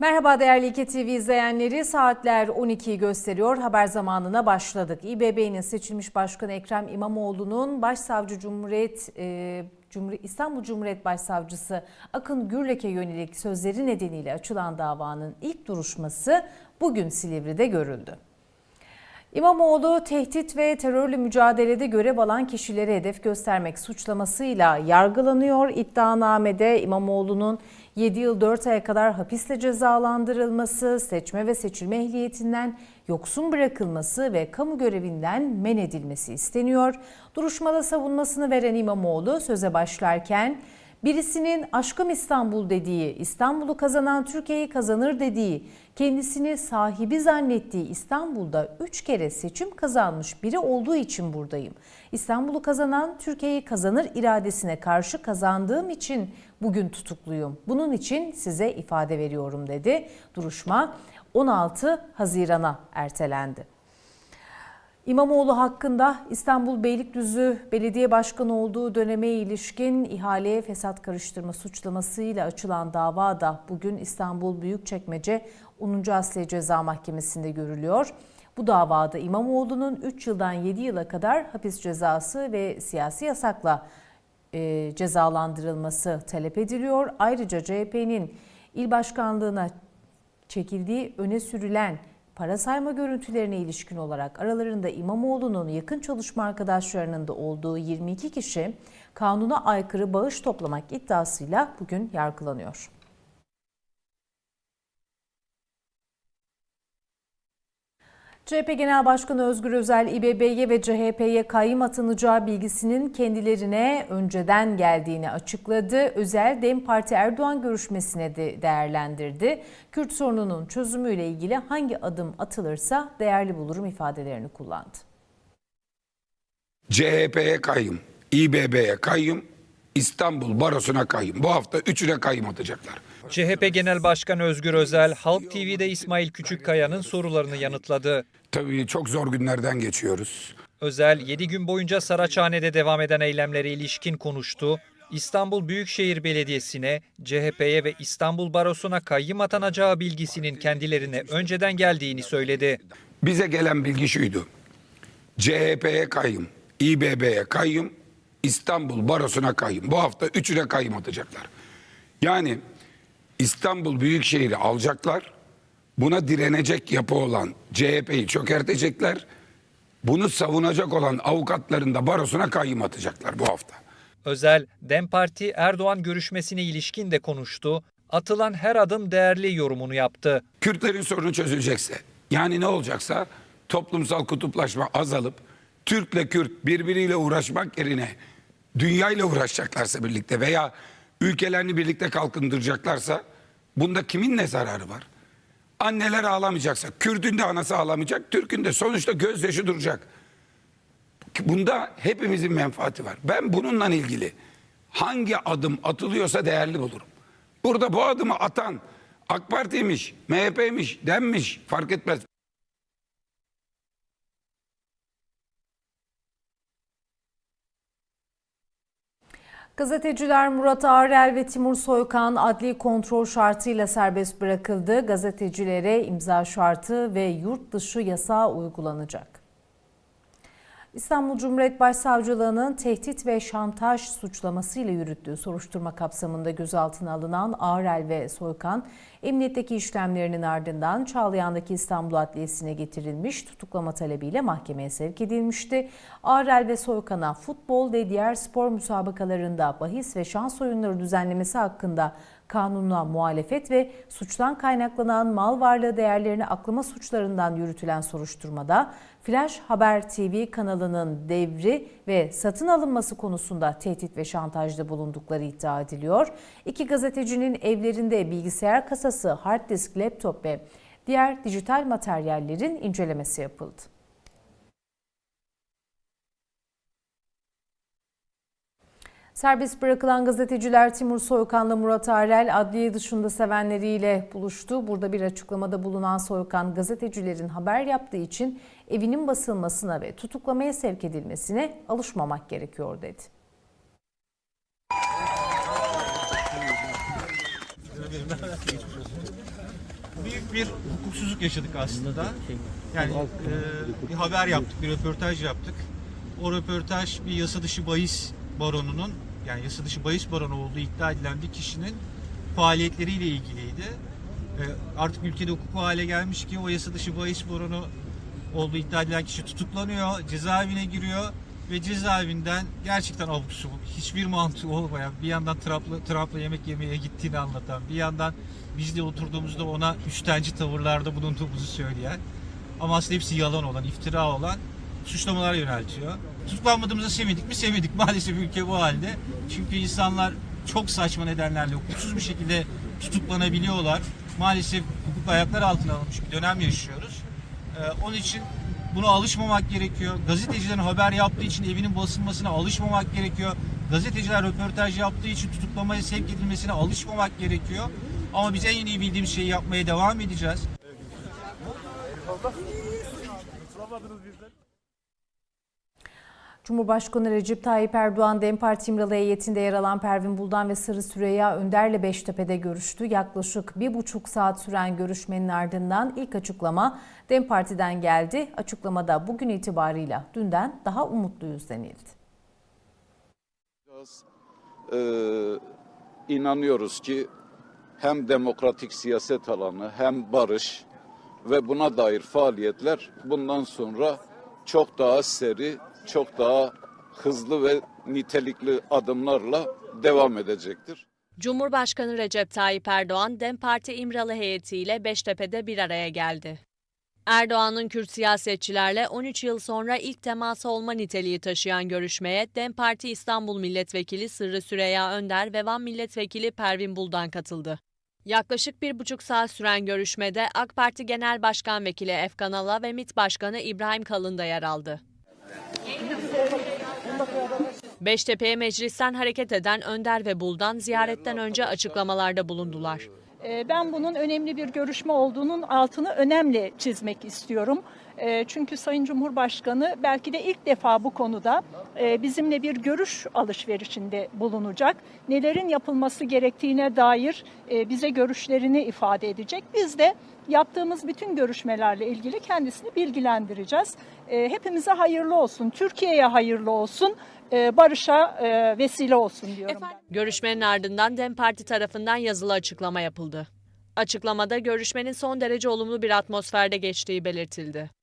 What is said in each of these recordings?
Merhaba değerli İki TV izleyenleri. Saatler 12'yi gösteriyor. Haber zamanına başladık. İBB'nin seçilmiş başkanı Ekrem İmamoğlu'nun Başsavcı Cumhuriyet e, Cumhur- İstanbul Cumhuriyet Başsavcısı Akın Gürlek'e yönelik sözleri nedeniyle açılan davanın ilk duruşması bugün Silivri'de görüldü. İmamoğlu tehdit ve terörle mücadelede görev alan kişilere hedef göstermek suçlamasıyla yargılanıyor. İddianamede İmamoğlu'nun 7 yıl 4 aya kadar hapisle cezalandırılması, seçme ve seçilme ehliyetinden yoksun bırakılması ve kamu görevinden men edilmesi isteniyor. Duruşmada savunmasını veren İmamoğlu söze başlarken Birisinin aşkım İstanbul dediği, İstanbul'u kazanan Türkiye'yi kazanır dediği, kendisini sahibi zannettiği İstanbul'da 3 kere seçim kazanmış biri olduğu için buradayım. İstanbul'u kazanan Türkiye'yi kazanır iradesine karşı kazandığım için bugün tutukluyum. Bunun için size ifade veriyorum dedi. Duruşma 16 Haziran'a ertelendi. İmamoğlu hakkında İstanbul Beylikdüzü Belediye Başkanı olduğu döneme ilişkin ihaleye fesat karıştırma suçlamasıyla açılan dava da bugün İstanbul Büyükçekmece 10. Asliye Ceza Mahkemesi'nde görülüyor. Bu davada İmamoğlu'nun 3 yıldan 7 yıla kadar hapis cezası ve siyasi yasakla e, cezalandırılması talep ediliyor. Ayrıca CHP'nin il başkanlığına çekildiği öne sürülen para sayma görüntülerine ilişkin olarak aralarında İmamoğlu'nun yakın çalışma arkadaşlarının da olduğu 22 kişi kanuna aykırı bağış toplamak iddiasıyla bugün yargılanıyor. CHP Genel Başkanı Özgür Özel, İBB'ye ve CHP'ye kayyım atanacağı bilgisinin kendilerine önceden geldiğini açıkladı. Özel, DEM Parti Erdoğan görüşmesine de değerlendirdi. Kürt sorununun çözümüyle ilgili hangi adım atılırsa değerli bulurum ifadelerini kullandı. CHP'ye kayyım, İBB'ye kayyım, İstanbul Barosu'na kayyım. Bu hafta üçüne kayyım atacaklar. CHP Genel Başkanı Özgür Özel, Halk TV'de İsmail Küçükkaya'nın sorularını yanıtladı. Tabii çok zor günlerden geçiyoruz. Özel, 7 gün boyunca Saraçhane'de devam eden eylemlere ilişkin konuştu. İstanbul Büyükşehir Belediyesi'ne, CHP'ye ve İstanbul Barosu'na kayyım atanacağı bilgisinin kendilerine önceden geldiğini söyledi. Bize gelen bilgi şuydu. CHP'ye kayyım, İBB'ye kayyım, İstanbul Barosu'na kayyım. Bu hafta üçüne kayyım atacaklar. Yani İstanbul Büyükşehir'i alacaklar. Buna direnecek yapı olan CHP'yi çökertecekler. Bunu savunacak olan avukatların da barosuna kayyım atacaklar bu hafta. Özel, DEM Parti Erdoğan görüşmesine ilişkin de konuştu. Atılan her adım değerli yorumunu yaptı. Kürtlerin sorunu çözülecekse yani ne olacaksa toplumsal kutuplaşma azalıp Türk'le Kürt birbiriyle uğraşmak yerine dünyayla uğraşacaklarsa birlikte veya ülkelerini birlikte kalkındıracaklarsa bunda kimin ne zararı var? Anneler ağlamayacaksa Kürt'ün de anası ağlamayacak, Türk'ün de sonuçta gözyaşı duracak. Bunda hepimizin menfaati var. Ben bununla ilgili hangi adım atılıyorsa değerli bulurum. Burada bu adımı atan AK Parti'ymiş, MHP'ymiş, DEM'miş fark etmez. Gazeteciler Murat Ağrel ve Timur Soykan adli kontrol şartıyla serbest bırakıldı. Gazetecilere imza şartı ve yurt dışı yasağı uygulanacak. İstanbul Cumhuriyet Başsavcılığı'nın tehdit ve şantaj suçlamasıyla yürüttüğü soruşturma kapsamında gözaltına alınan Ağrel ve Soykan, emniyetteki işlemlerinin ardından Çağlayan'daki İstanbul Adliyesi'ne getirilmiş tutuklama talebiyle mahkemeye sevk edilmişti. Ağrel ve Soykan'a futbol ve diğer spor müsabakalarında bahis ve şans oyunları düzenlemesi hakkında kanuna muhalefet ve suçtan kaynaklanan mal varlığı değerlerini aklama suçlarından yürütülen soruşturmada Flash Haber TV kanalının devri ve satın alınması konusunda tehdit ve şantajda bulundukları iddia ediliyor. İki gazetecinin evlerinde bilgisayar kasası, hard disk, laptop ve diğer dijital materyallerin incelemesi yapıldı. Serbest bırakılan gazeteciler Timur Soykan'la Murat Arel adliye dışında sevenleriyle buluştu. Burada bir açıklamada bulunan Soykan gazetecilerin haber yaptığı için evinin basılmasına ve tutuklamaya sevk edilmesine alışmamak gerekiyor dedi. büyük bir hukuksuzluk yaşadık aslında. Yani e, bir haber yaptık, bir röportaj yaptık. O röportaj bir yasa dışı bahis baronunun yani yasa dışı bahis baronu olduğu iddia edilen bir kişinin faaliyetleriyle ilgiliydi. E, artık ülkede hukuk hale gelmiş ki o yasa dışı bahis baronu olduğu iddia edilen kişi tutuklanıyor, cezaevine giriyor ve cezaevinden gerçekten abuk subuk, hiçbir mantığı olmayan, bir yandan Trump'la, Trump'la yemek yemeye gittiğini anlatan, bir yandan bizle oturduğumuzda ona üstenci tavırlarda bulunduğumuzu söyleyen ama aslında hepsi yalan olan, iftira olan suçlamalar yöneltiyor. Tutuklanmadığımıza sevindik mi? Sevindik. Maalesef ülke bu halde. Çünkü insanlar çok saçma nedenlerle hukuksuz bir şekilde tutuklanabiliyorlar. Maalesef hukuk ayaklar altına alınmış bir dönem yaşıyoruz. Ee, onun için buna alışmamak gerekiyor. Gazetecilerin haber yaptığı için evinin basılmasına alışmamak gerekiyor. Gazeteciler röportaj yaptığı için tutuklamaya sevk edilmesine alışmamak gerekiyor. Ama biz en iyi bildiğimiz şeyi yapmaya devam edeceğiz. Cumhurbaşkanı Recep Tayyip Erdoğan DEM Parti İmralı heyetinde yer alan Pervin Buldan ve Sırrı Süreyya Önder'le Beştepe'de görüştü. Yaklaşık bir buçuk saat süren görüşmenin ardından ilk açıklama DEM Parti'den geldi. Açıklamada bugün itibarıyla dünden daha umutluyuz denildi. Ee, inanıyoruz ki hem demokratik siyaset alanı hem barış ve buna dair faaliyetler bundan sonra çok daha seri, çok daha hızlı ve nitelikli adımlarla devam edecektir. Cumhurbaşkanı Recep Tayyip Erdoğan, DEM Parti İmralı heyetiyle Beştepe'de bir araya geldi. Erdoğan'ın Kürt siyasetçilerle 13 yıl sonra ilk teması olma niteliği taşıyan görüşmeye DEM Parti İstanbul Milletvekili Sırrı Süreyya Önder ve Van Milletvekili Pervin Buldan katıldı. Yaklaşık bir buçuk saat süren görüşmede AK Parti Genel Başkan Vekili Efkan Ala ve MİT Başkanı İbrahim Kalın da yer aldı. Beştepe'ye meclisten hareket eden Önder ve Buldan ziyaretten önce açıklamalarda bulundular. Ee, Ben bunun önemli bir görüşme olduğunun altını önemli çizmek istiyorum. Ee, Çünkü Sayın Cumhurbaşkanı belki de ilk defa bu konuda e, bizimle bir görüş alışverişinde bulunacak. Nelerin yapılması gerektiğine dair e, bize görüşlerini ifade edecek. Biz de yaptığımız bütün görüşmelerle ilgili kendisini bilgilendireceğiz. E, Hepimize hayırlı olsun, Türkiye'ye hayırlı olsun, e, barışa vesile olsun diyorum. ben. Görüşmenin ardından DEM Parti tarafından yazılı açıklama yapıldı. Açıklamada görüşmenin son derece olumlu bir atmosferde geçtiği belirtildi.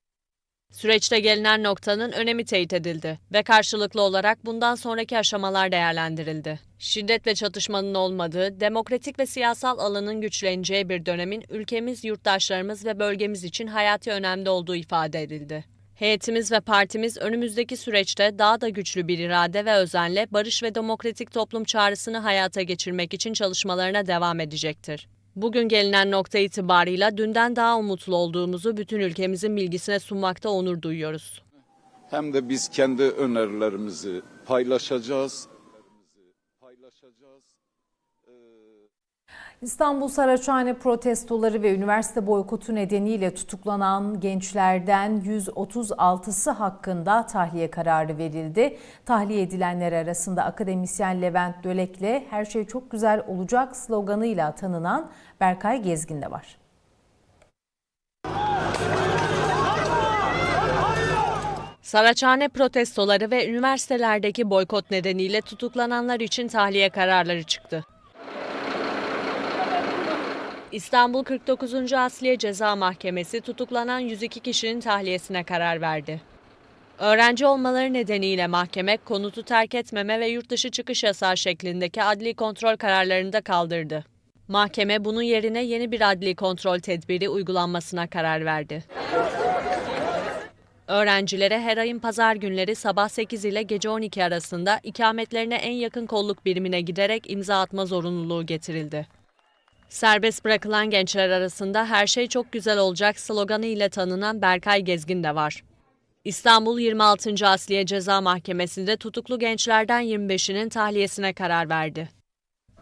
Süreçte gelinen noktanın önemi teyit edildi ve karşılıklı olarak bundan sonraki aşamalar değerlendirildi. Şiddet ve çatışmanın olmadığı, demokratik ve siyasal alanın güçleneceği bir dönemin ülkemiz, yurttaşlarımız ve bölgemiz için hayati önemde olduğu ifade edildi. Heyetimiz ve partimiz önümüzdeki süreçte daha da güçlü bir irade ve özenle barış ve demokratik toplum çağrısını hayata geçirmek için çalışmalarına devam edecektir. Bugün gelinen nokta itibarıyla dünden daha umutlu olduğumuzu bütün ülkemizin bilgisine sunmakta onur duyuyoruz. Hem de biz kendi önerilerimizi paylaşacağız. İstanbul Saraçhane protestoları ve üniversite boykotu nedeniyle tutuklanan gençlerden 136'sı hakkında tahliye kararı verildi. Tahliye edilenler arasında akademisyen Levent Dölek'le her şey çok güzel olacak sloganıyla tanınan Berkay Gezgin de var. Saraçhane protestoları ve üniversitelerdeki boykot nedeniyle tutuklananlar için tahliye kararları çıktı. İstanbul 49. Asliye Ceza Mahkemesi tutuklanan 102 kişinin tahliyesine karar verdi. Öğrenci olmaları nedeniyle mahkeme konutu terk etmeme ve yurt dışı çıkış yasağı şeklindeki adli kontrol kararlarını da kaldırdı. Mahkeme bunun yerine yeni bir adli kontrol tedbiri uygulanmasına karar verdi. Öğrencilere her ayın pazar günleri sabah 8 ile gece 12 arasında ikametlerine en yakın kolluk birimine giderek imza atma zorunluluğu getirildi. Serbest bırakılan gençler arasında her şey çok güzel olacak sloganı ile tanınan Berkay Gezgin de var. İstanbul 26. Asliye Ceza Mahkemesi'nde tutuklu gençlerden 25'inin tahliyesine karar verdi.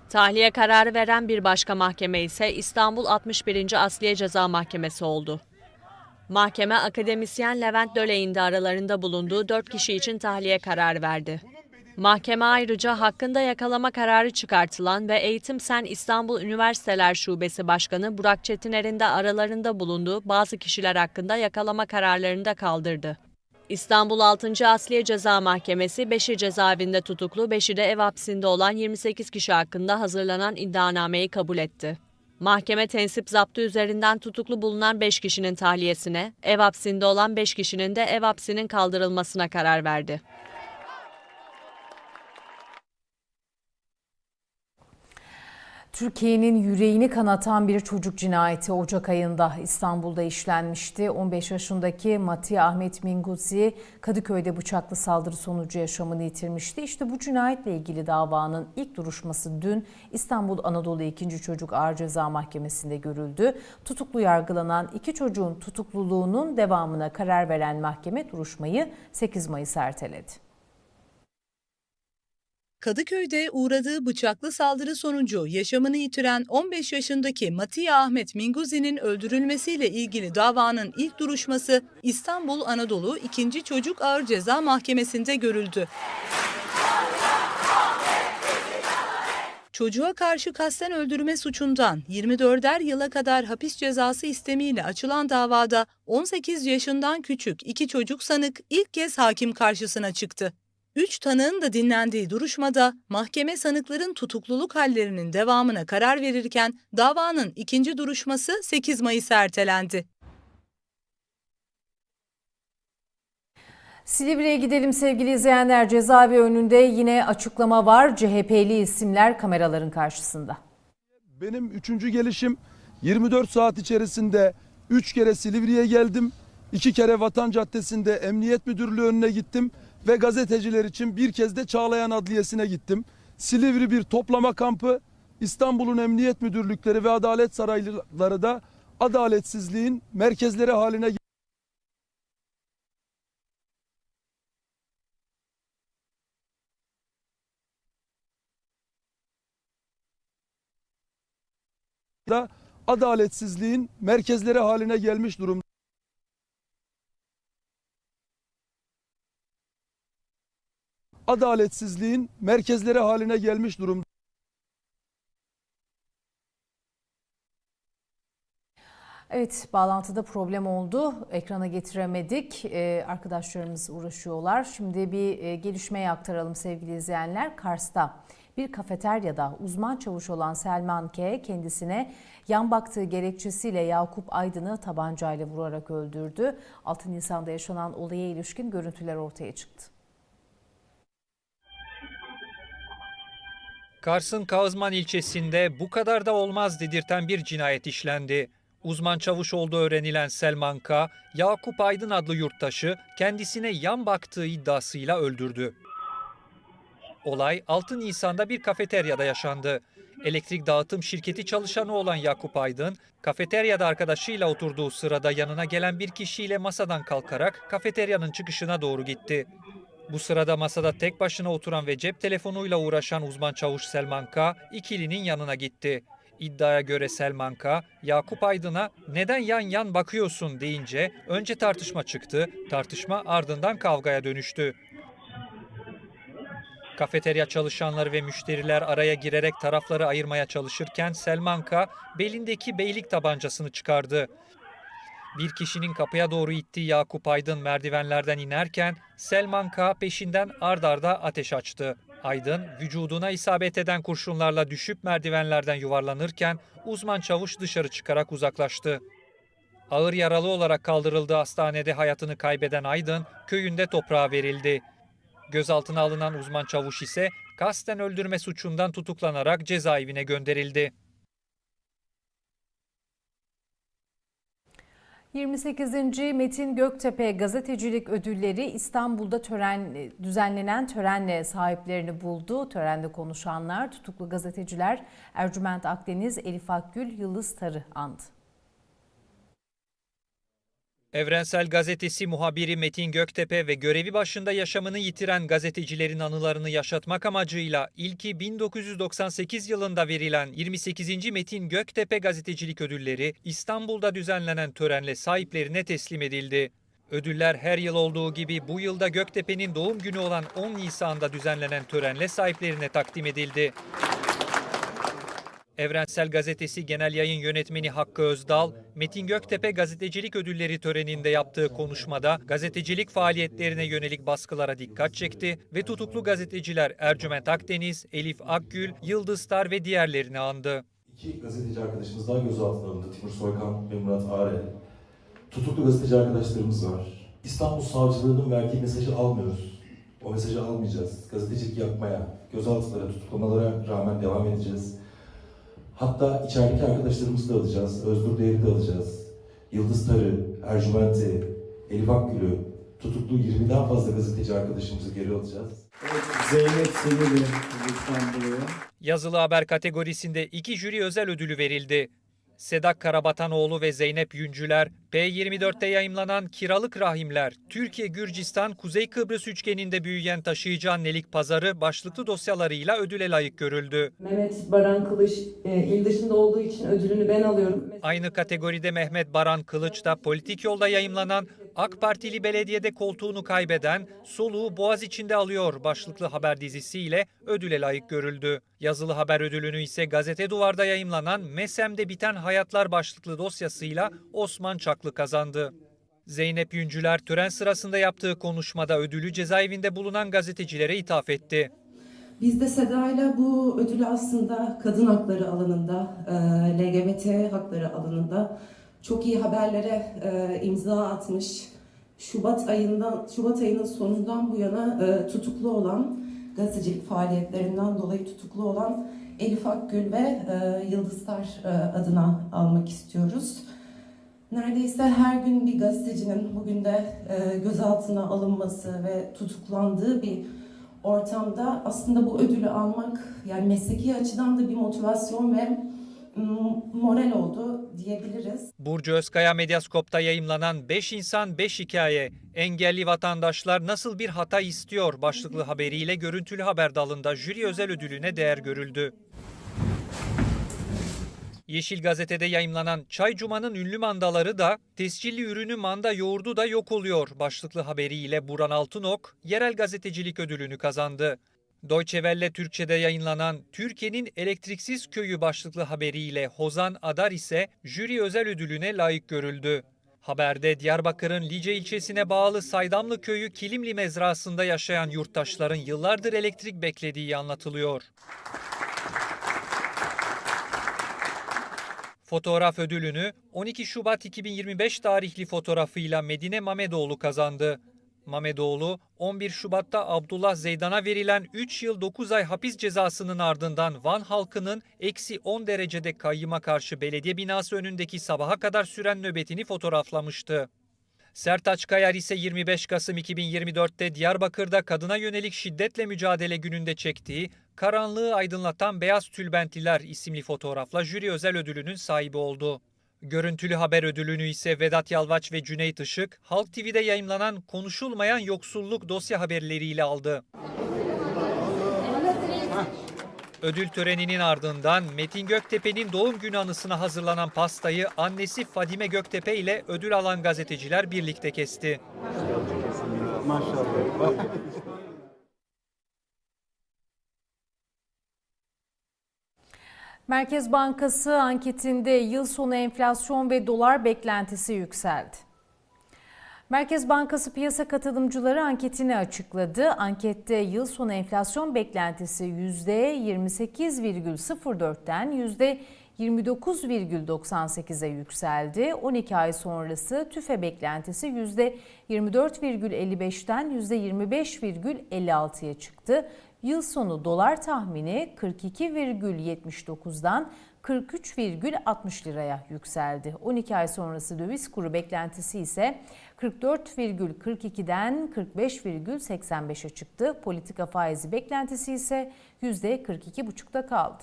Tahliye kararı veren bir başka mahkeme ise İstanbul 61. Asliye Ceza Mahkemesi oldu. Mahkeme akademisyen Levent Dölek'in de aralarında bulunduğu 4 kişi için tahliye kararı verdi. Mahkeme ayrıca hakkında yakalama kararı çıkartılan ve Eğitim Sen İstanbul Üniversiteler Şubesi Başkanı Burak Çetiner'in de aralarında bulunduğu bazı kişiler hakkında yakalama kararlarını da kaldırdı. İstanbul 6. Asliye Ceza Mahkemesi 5'i cezaevinde tutuklu, 5'i de ev hapsinde olan 28 kişi hakkında hazırlanan iddianameyi kabul etti. Mahkeme tensip zaptı üzerinden tutuklu bulunan 5 kişinin tahliyesine, ev hapsinde olan 5 kişinin de ev hapsinin kaldırılmasına karar verdi. Türkiye'nin yüreğini kanatan bir çocuk cinayeti Ocak ayında İstanbul'da işlenmişti. 15 yaşındaki Mati Ahmet Minguzi Kadıköy'de bıçaklı saldırı sonucu yaşamını yitirmişti. İşte bu cinayetle ilgili davanın ilk duruşması dün İstanbul Anadolu 2. Çocuk Ağır Ceza Mahkemesi'nde görüldü. Tutuklu yargılanan iki çocuğun tutukluluğunun devamına karar veren mahkeme duruşmayı 8 Mayıs erteledi. Kadıköy'de uğradığı bıçaklı saldırı sonucu yaşamını yitiren 15 yaşındaki Matiya Ahmet Minguzi'nin öldürülmesiyle ilgili davanın ilk duruşması İstanbul Anadolu 2. Çocuk Ağır Ceza Mahkemesi'nde görüldü. Çocuğa karşı kasten öldürme suçundan 24'er yıla kadar hapis cezası istemiyle açılan davada 18 yaşından küçük iki çocuk sanık ilk kez hakim karşısına çıktı. Üç tanığın da dinlendiği duruşmada mahkeme sanıkların tutukluluk hallerinin devamına karar verirken davanın ikinci duruşması 8 Mayıs'a ertelendi. Silivri'ye gidelim sevgili izleyenler. Cezaevi önünde yine açıklama var. CHP'li isimler kameraların karşısında. Benim üçüncü gelişim 24 saat içerisinde 3 kere Silivri'ye geldim. 2 kere Vatan Caddesi'nde Emniyet Müdürlüğü önüne gittim ve gazeteciler için bir kez de Çağlayan Adliyesi'ne gittim. Silivri bir toplama kampı. İstanbul'un emniyet müdürlükleri ve adalet sarayları da adaletsizliğin merkezleri haline da adaletsizliğin merkezleri haline gelmiş durumda. Adaletsizliğin merkezleri haline gelmiş durumda. Evet, bağlantıda problem oldu. Ekrana getiremedik. Ee, arkadaşlarımız uğraşıyorlar. Şimdi bir e, gelişmeyi aktaralım sevgili izleyenler. Kars'ta bir kafeteryada uzman çavuş olan Selman K. kendisine yan baktığı gerekçesiyle Yakup Aydın'ı tabancayla vurarak öldürdü. 6 Nisan'da yaşanan olaya ilişkin görüntüler ortaya çıktı. Kars'ın Kağızman ilçesinde bu kadar da olmaz dedirten bir cinayet işlendi. Uzman çavuş olduğu öğrenilen Selman K. Yakup Aydın adlı yurttaşı kendisine yan baktığı iddiasıyla öldürdü. Olay 6 Nisan'da bir kafeteryada yaşandı. Elektrik dağıtım şirketi çalışanı olan Yakup Aydın, kafeteryada arkadaşıyla oturduğu sırada yanına gelen bir kişiyle masadan kalkarak kafeteryanın çıkışına doğru gitti. Bu sırada masada tek başına oturan ve cep telefonuyla uğraşan uzman çavuş Selman K. ikilinin yanına gitti. İddiaya göre Selman K. Yakup Aydın'a neden yan yan bakıyorsun deyince önce tartışma çıktı, tartışma ardından kavgaya dönüştü. Kafeterya çalışanları ve müşteriler araya girerek tarafları ayırmaya çalışırken Selman K. belindeki beylik tabancasını çıkardı. Bir kişinin kapıya doğru ittiği Yakup Aydın merdivenlerden inerken Selman K. peşinden ard arda ateş açtı. Aydın vücuduna isabet eden kurşunlarla düşüp merdivenlerden yuvarlanırken uzman çavuş dışarı çıkarak uzaklaştı. Ağır yaralı olarak kaldırıldığı hastanede hayatını kaybeden Aydın köyünde toprağa verildi. Gözaltına alınan uzman çavuş ise kasten öldürme suçundan tutuklanarak cezaevine gönderildi. 28. Metin Göktepe Gazetecilik Ödülleri İstanbul'da tören düzenlenen törenle sahiplerini buldu. Törende konuşanlar tutuklu gazeteciler Ercüment Akdeniz, Elif Akgül, Yıldız Tarı andı. Evrensel Gazetesi muhabiri Metin Göktepe ve görevi başında yaşamını yitiren gazetecilerin anılarını yaşatmak amacıyla ilki 1998 yılında verilen 28. Metin Göktepe Gazetecilik Ödülleri İstanbul'da düzenlenen törenle sahiplerine teslim edildi. Ödüller her yıl olduğu gibi bu yılda Göktepe'nin doğum günü olan 10 Nisan'da düzenlenen törenle sahiplerine takdim edildi. Evrensel Gazetesi Genel Yayın Yönetmeni Hakkı Özdal, Metin Göktepe gazetecilik ödülleri töreninde yaptığı konuşmada gazetecilik faaliyetlerine yönelik baskılara dikkat çekti ve tutuklu gazeteciler Ercüment Akdeniz, Elif Akgül, Yıldız Tar ve diğerlerini andı. İki gazeteci arkadaşımız daha gözaltına alındı. Timur Soykan ve Murat Ağrel. Tutuklu gazeteci arkadaşlarımız var. İstanbul Savcılığı'nın verdiği mesajı almıyoruz. O mesajı almayacağız. Gazetecilik yapmaya, gözaltılara, tutuklamalara rağmen devam edeceğiz. Hatta içerideki arkadaşlarımızı da alacağız. Özgür Değer'i de alacağız. Yıldız Tarı, Ercüment'i, Elif Akgül'ü, tutuklu 20'den fazla gazeteci arkadaşımızı geri alacağız. Zeynep Sevil'i lütfen buraya. Yazılı haber kategorisinde iki jüri özel ödülü verildi. Sedak Karabatanoğlu ve Zeynep Yüncüler, P24'te yayımlanan Kiralık Rahimler, Türkiye, Gürcistan, Kuzey Kıbrıs üçgeninde büyüyen taşıyıcı annelik pazarı başlıklı dosyalarıyla ödüle layık görüldü. Mehmet Baran Kılıç e, il dışında olduğu için ödülünü ben alıyorum. Aynı kategoride Mehmet Baran Kılıç da politik yolda yayımlanan AK Partili belediyede koltuğunu kaybeden soluğu boğaz içinde alıyor başlıklı haber dizisiyle ödüle layık görüldü. Yazılı haber ödülünü ise Gazete Duvar'da yayımlanan Mesem'de biten hayatlar başlıklı dosyasıyla Osman Çaklı kazandı. Zeynep Yüncüler tören sırasında yaptığı konuşmada ödülü cezaevinde bulunan gazetecilere ithaf etti. Biz de Seda'yla bu ödülü aslında kadın hakları alanında, e, LGBT hakları alanında çok iyi haberlere e, imza atmış. Şubat ayından Şubat ayının sonundan bu yana e, tutuklu olan gazetecilik faaliyetlerinden dolayı tutuklu olan Elif Akgül ve e, Yıldız Tar e, adına almak istiyoruz. Neredeyse her gün bir gazetecinin bugün de e, gözaltına alınması ve tutuklandığı bir ortamda aslında bu ödülü almak yani mesleki açıdan da bir motivasyon ve moral oldu diyebiliriz. Burcu Özkaya Medyaskop'ta yayımlanan 5 insan 5 hikaye, engelli vatandaşlar nasıl bir hata istiyor başlıklı haberiyle görüntülü haber dalında jüri özel ödülüne değer görüldü. Yeşil Gazete'de yayımlanan Çay Cuma'nın ünlü mandaları da tescilli ürünü manda yoğurdu da yok oluyor başlıklı haberiyle Buran Altınok yerel gazetecilik ödülünü kazandı. Deutsche Welle Türkçe'de yayınlanan Türkiye'nin elektriksiz köyü başlıklı haberiyle Hozan Adar ise jüri özel ödülüne layık görüldü. Haberde Diyarbakır'ın Lice ilçesine bağlı Saydamlı köyü Kilimli mezrasında yaşayan yurttaşların yıllardır elektrik beklediği anlatılıyor. Fotoğraf ödülünü 12 Şubat 2025 tarihli fotoğrafıyla Medine Mamedoğlu kazandı. Mamedoğlu 11 Şubat'ta Abdullah Zeydan'a verilen 3 yıl 9 ay hapis cezasının ardından Van halkının eksi 10 derecede kayyıma karşı belediye binası önündeki sabaha kadar süren nöbetini fotoğraflamıştı. Sertaç Kayar ise 25 Kasım 2024'te Diyarbakır'da kadına yönelik şiddetle mücadele gününde çektiği Karanlığı Aydınlatan Beyaz Tülbentliler isimli fotoğrafla jüri özel ödülünün sahibi oldu. Görüntülü haber ödülünü ise Vedat Yalvaç ve Cüneyt Işık, Halk TV'de yayımlanan konuşulmayan yoksulluk dosya haberleriyle aldı. Ödül töreninin ardından Metin Göktepe'nin doğum günü anısına hazırlanan pastayı annesi Fadime Göktepe ile ödül alan gazeteciler birlikte kesti. Maşallah. Merkez Bankası anketinde yıl sonu enflasyon ve dolar beklentisi yükseldi. Merkez Bankası piyasa katılımcıları anketini açıkladı. Ankette yıl sonu enflasyon beklentisi %28,04'ten %29,98'e yükseldi. 12 ay sonrası tüfe beklentisi %24,55'ten %25,56'ya çıktı. Yıl sonu dolar tahmini 42,79'dan 43,60 liraya yükseldi. 12 ay sonrası döviz kuru beklentisi ise 44,42'den 45,85'e çıktı. Politika faizi beklentisi ise %42,5'ta kaldı.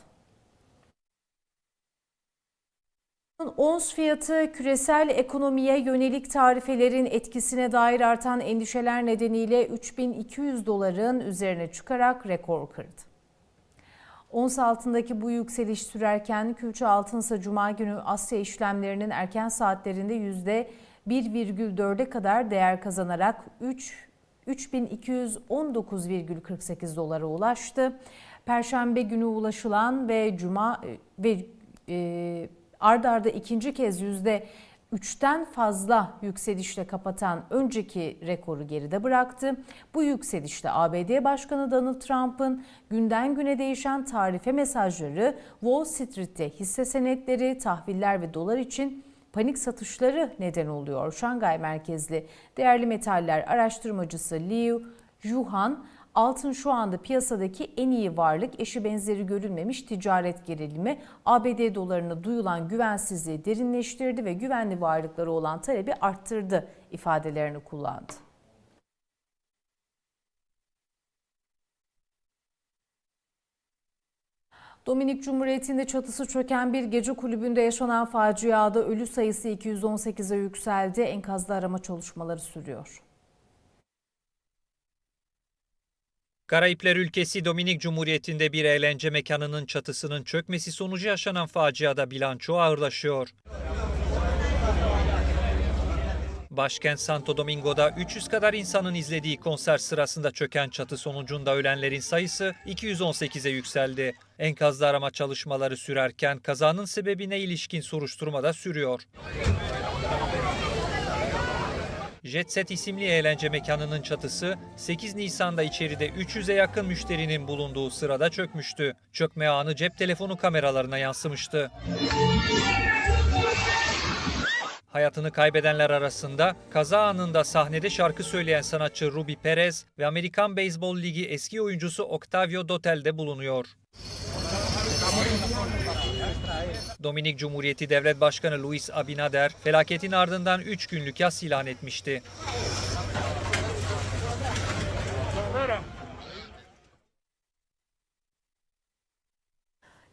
Ons fiyatı küresel ekonomiye yönelik tarifelerin etkisine dair artan endişeler nedeniyle 3200 doların üzerine çıkarak rekor kırdı. Ons altındaki bu yükseliş sürerken külçe altınsa cuma günü Asya işlemlerinin erken saatlerinde 1,4'e kadar değer kazanarak 3 3219,48 dolara ulaştı. Perşembe günü ulaşılan ve cuma ve e, ard arda ikinci kez yüzde 3'ten fazla yükselişle kapatan önceki rekoru geride bıraktı. Bu yükselişte ABD Başkanı Donald Trump'ın günden güne değişen tarife mesajları Wall Street'te hisse senetleri, tahviller ve dolar için panik satışları neden oluyor. Şangay merkezli değerli metaller araştırmacısı Liu Yuhan, altın şu anda piyasadaki en iyi varlık, eşi benzeri görülmemiş ticaret gerilimi, ABD dolarına duyulan güvensizliği derinleştirdi ve güvenli varlıkları olan talebi arttırdı ifadelerini kullandı. Dominik Cumhuriyeti'nde çatısı çöken bir gece kulübünde yaşanan faciada ölü sayısı 218'e yükseldi. Enkazda arama çalışmaları sürüyor. Karayipler ülkesi Dominik Cumhuriyeti'nde bir eğlence mekanının çatısının çökmesi sonucu yaşanan faciada bilanço ağırlaşıyor. Başkent Santo Domingo'da 300 kadar insanın izlediği konser sırasında çöken çatı sonucunda ölenlerin sayısı 218'e yükseldi. Enkazda arama çalışmaları sürerken kazanın sebebine ilişkin soruşturma da sürüyor. Jet Set isimli eğlence mekanının çatısı 8 Nisan'da içeride 300'e yakın müşterinin bulunduğu sırada çökmüştü. Çökme anı cep telefonu kameralarına yansımıştı. Hayatını kaybedenler arasında kaza anında sahnede şarkı söyleyen sanatçı Ruby Perez ve Amerikan Beyzbol Ligi eski oyuncusu Octavio Dotel de bulunuyor. Dominik Cumhuriyeti Devlet Başkanı Luis Abinader felaketin ardından 3 günlük yas ilan etmişti.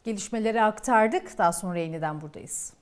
Gelişmeleri aktardık. Daha sonra yeniden buradayız.